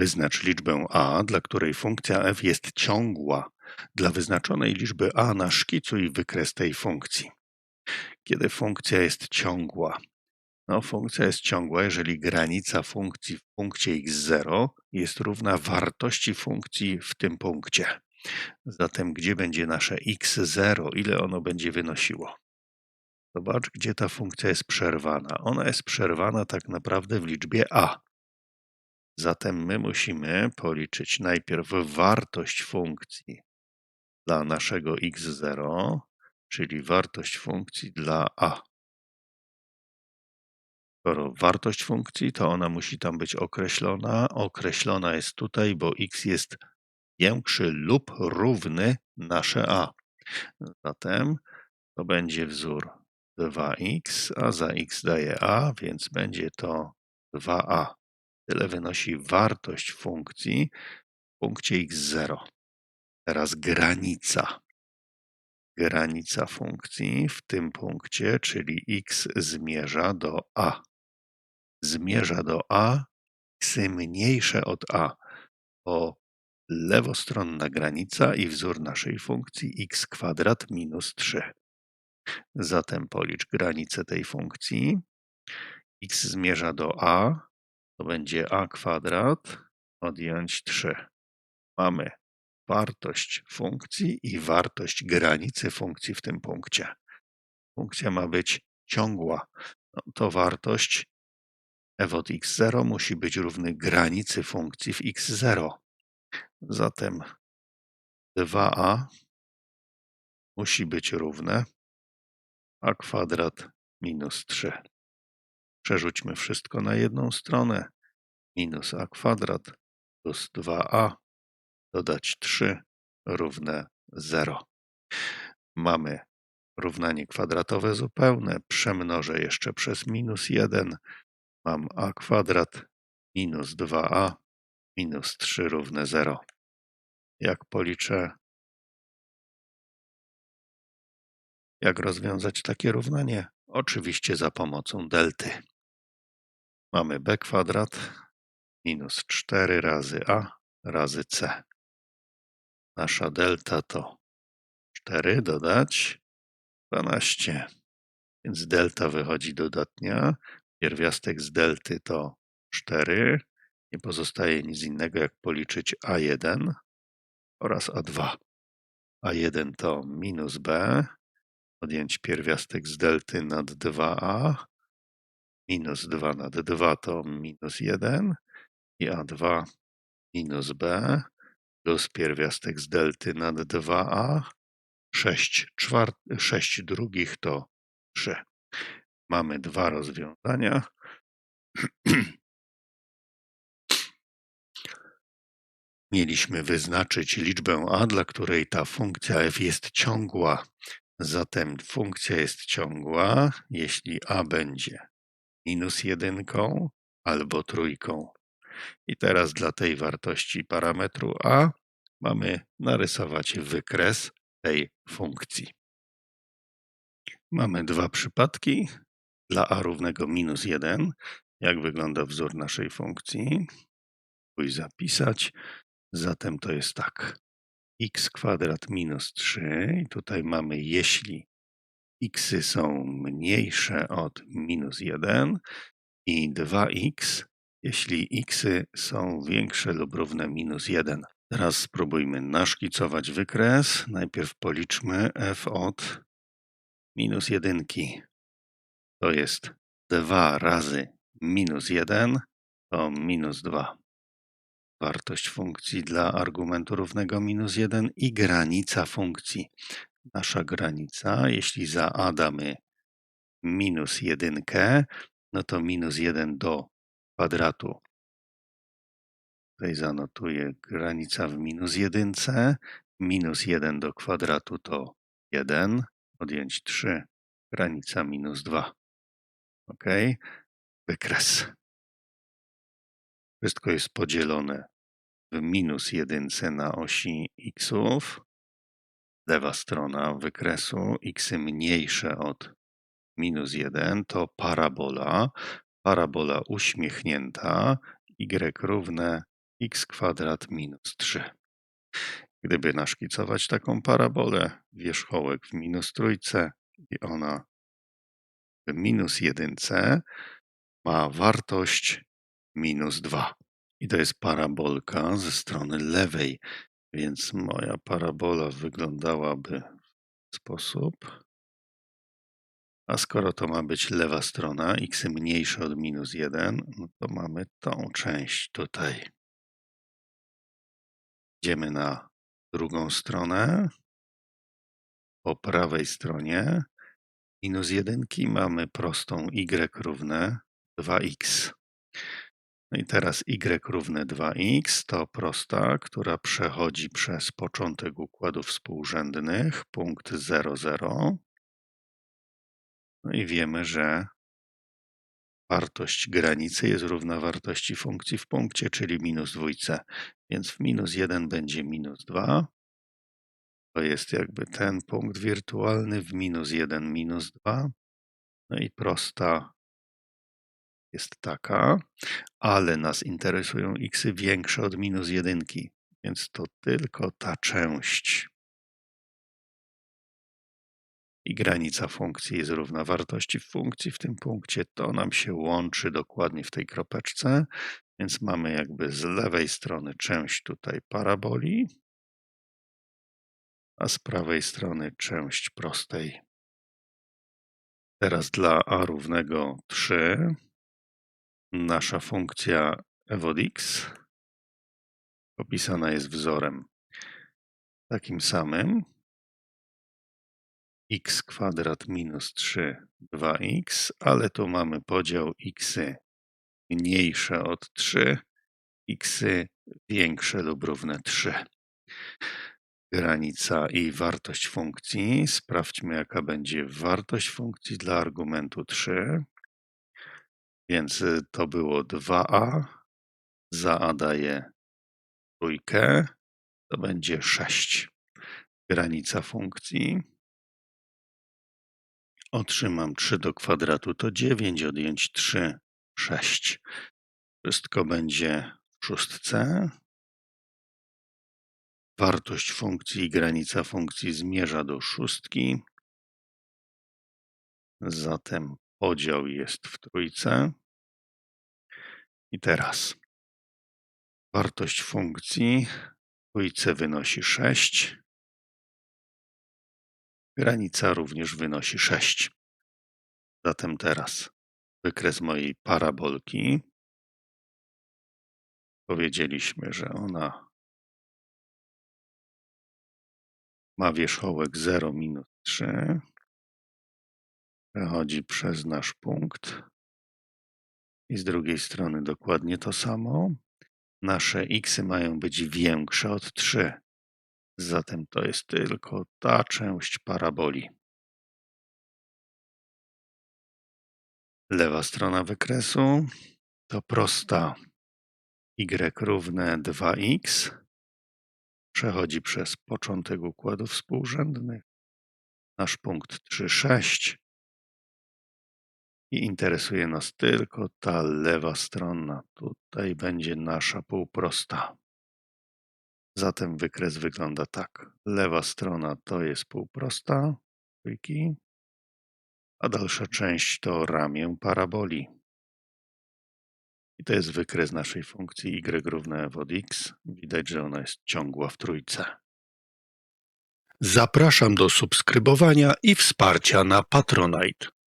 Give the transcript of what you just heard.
Wyznacz liczbę a, dla której funkcja f jest ciągła. Dla wyznaczonej liczby a naszkicuj wykres tej funkcji. Kiedy funkcja jest ciągła? No, funkcja jest ciągła, jeżeli granica funkcji w punkcie x0 jest równa wartości funkcji w tym punkcie. Zatem gdzie będzie nasze x0? Ile ono będzie wynosiło? Zobacz, gdzie ta funkcja jest przerwana. Ona jest przerwana tak naprawdę w liczbie a. Zatem my musimy policzyć najpierw wartość funkcji dla naszego x0, czyli wartość funkcji dla a. Skoro wartość funkcji, to ona musi tam być określona. Określona jest tutaj, bo x jest większy lub równy nasze a. Zatem to będzie wzór 2x, a za x daje a, więc będzie to 2a. Tyle wynosi wartość funkcji w punkcie x0. Teraz granica. Granica funkcji w tym punkcie, czyli x zmierza do a. Zmierza do a, x mniejsze od a, bo lewostronna granica i wzór naszej funkcji x kwadrat minus 3. Zatem policz granicę tej funkcji. x zmierza do a, to będzie a kwadrat odjąć 3. Mamy wartość funkcji i wartość granicy funkcji w tym punkcie. Funkcja ma być ciągła. No, to wartość f od x0 musi być równy granicy funkcji w x0. Zatem 2a musi być równe a kwadrat minus 3. Przerzućmy wszystko na jedną stronę. Minus a kwadrat plus 2a dodać 3 równe 0. Mamy równanie kwadratowe zupełne. Przemnożę jeszcze przez minus 1. Mam a kwadrat minus 2a minus 3 równe 0. Jak policzę, jak rozwiązać takie równanie? Oczywiście za pomocą delty. Mamy b kwadrat minus 4 razy a razy c. Nasza delta to 4 dodać 12. Więc delta wychodzi dodatnia. Pierwiastek z delty to 4. Nie pozostaje nic innego jak policzyć a1 oraz a2. a1 to minus b, odjąć pierwiastek z delty nad 2a, minus 2 nad 2 to minus 1 i a2 minus b plus pierwiastek z delty nad 2a, 6, czwart, 6 drugich to 3. Mamy dwa rozwiązania. Mieliśmy wyznaczyć liczbę a, dla której ta funkcja f jest ciągła. Zatem funkcja jest ciągła, jeśli a będzie minus jedynką albo trójką. I teraz dla tej wartości parametru a mamy narysować wykres tej funkcji. Mamy dwa przypadki. Dla a równego minus 1, jak wygląda wzór naszej funkcji. Pójść zapisać. Zatem to jest tak. x kwadrat minus 3 i tutaj mamy jeśli x są mniejsze od minus 1 i 2x, jeśli x są większe lub równe minus 1. Teraz spróbujmy naszkicować wykres. Najpierw policzmy f od minus 1. To jest 2 razy minus 1 to minus 2 wartość funkcji dla argumentu równego minus 1 i granica funkcji. Nasza granica, jeśli za a damy minus 1, no to minus 1 do kwadratu. Tutaj zanotuję granica w minus 1, minus 1 do kwadratu to 1, odjąć 3, granica minus 2. OK, wykres. Wszystko jest podzielone w minus jedynce na osi xów. Lewa strona wykresu x mniejsze od minus 1 to parabola. Parabola uśmiechnięta, y równe x kwadrat minus 3. Gdyby naszkicować taką parabolę, wierzchołek w minus trójce i ona w minus jedynce ma wartość minus 2. I to jest parabolka ze strony lewej, więc moja parabola wyglądałaby w sposób. A skoro to ma być lewa strona, x mniejsze od minus 1, no to mamy tą część tutaj. Idziemy na drugą stronę. Po prawej stronie minus 1 mamy prostą y równe 2x. No i teraz y równe 2x to prosta, która przechodzi przez początek układów współrzędnych, punkt 0, 0. No i wiemy, że wartość granicy jest równa wartości funkcji w punkcie, czyli minus dwójce. Więc w minus 1 będzie minus 2. To jest jakby ten punkt wirtualny w minus 1, minus 2. No i prosta jest taka, ale nas interesują x większe od minus 1, więc to tylko ta część. I granica funkcji jest równa wartości funkcji w tym punkcie. To nam się łączy dokładnie w tej kropeczce, więc mamy jakby z lewej strony część tutaj paraboli, a z prawej strony część prostej. Teraz dla a równego 3 nasza funkcja f od x opisana jest wzorem takim samym x kwadrat minus 3 2x, ale tu mamy podział x mniejsze od 3, x większe lub równe 3. Granica i wartość funkcji. Sprawdźmy, jaka będzie wartość funkcji dla argumentu 3. Więc y, to było 2a. Za a daje trójkę. To będzie 6. Granica funkcji. Otrzymam 3 do kwadratu to 9, odjąć 3, 6. Wszystko będzie w szóstce. Wartość funkcji i granica funkcji zmierza do szóstki. Zatem podział jest w trójce. I teraz wartość funkcji w trójce wynosi 6. Granica również wynosi 6. Zatem teraz wykres mojej parabolki. Powiedzieliśmy, że ona ma wierzchołek 0 minus 3. Przechodzi przez nasz punkt. I z drugiej strony dokładnie to samo. Nasze x mają być większe od 3. Zatem to jest tylko ta część paraboli. Lewa strona wykresu to prosta y równe 2x. Przechodzi przez początek układów współrzędnych. Nasz punkt 3, 6. I interesuje nas tylko ta lewa strona. Tutaj będzie nasza półprosta. Zatem wykres wygląda tak. Lewa strona to jest półprosta, trójki, a dalsza część to ramię paraboli. I to jest wykres naszej funkcji y równe f od x. Widać, że ona jest ciągła w trójce. Zapraszam do subskrybowania i wsparcia na Patronite.